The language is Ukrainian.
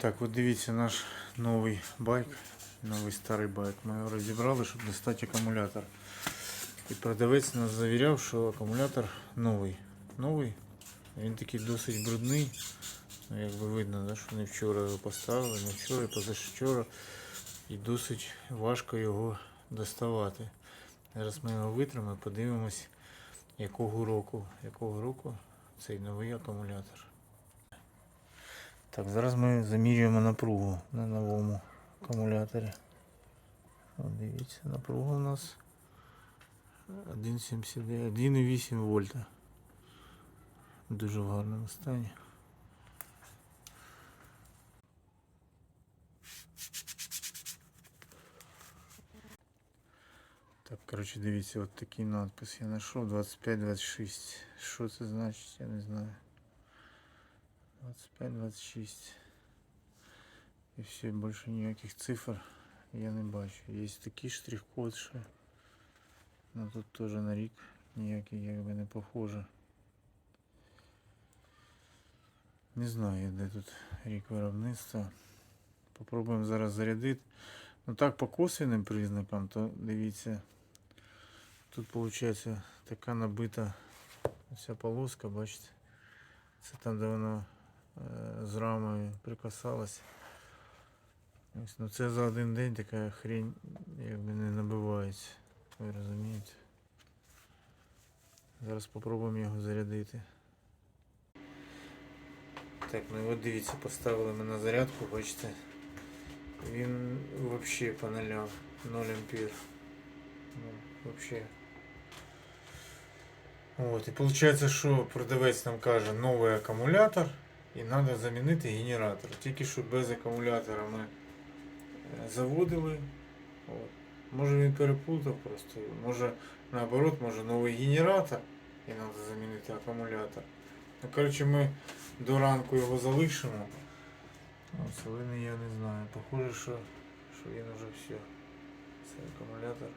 Так, от дивіться наш новий байк, новий старий байк. Ми його розібрали, щоб достати акумулятор. І продавець нас завіряв, що акумулятор новий. Новий. Він такий досить брудний. Ну, як би видно, да, що не вчора його поставили, не вчора, позавчора. І досить важко його доставати. Зараз ми його витримо і подивимось, якого року, якого року цей новий акумулятор. Так, зараз ми замірюємо напругу на новому акумуляторі. О, дивіться, напруга у нас 1,8 вольта. Дуже в гарному стані. Так, коротше, дивіться, от такий надпис я знайшов 25-26. Що це значить, я не знаю. 25-26. І все, більше ніяких цифр я не бачу. Є такий штрих-код ще. Ну тут теж на рік ніякий якби не похоже. Не знаю, де тут рік виробництва. Попробуємо зараз зарядити. Ну так, по косвенним признакам, то дивіться. Тут виходить така набита ця полоска, бачите? Це там, де вона е, з рамою прикасалась. Ну це за один день така хрень якби не набивається. Ви розумієте? Зараз спробуємо його зарядити. Так, ну от дивіться, поставили ми на зарядку, бачите. Він взагалі по нулям, 0 ампер. Ну, вообще. От, і виходить, що продавець нам каже новий акумулятор і треба замінити генератор. Тільки що без акумулятора ми е, заводили. От. Може він переплутав просто. Може наоборот, може новий генератор і треба замінити акумулятор. Ну, коротше, ми до ранку його залишимо. Ось, але я не знаю. Похоже, що, що він уже все. Це акумулятор.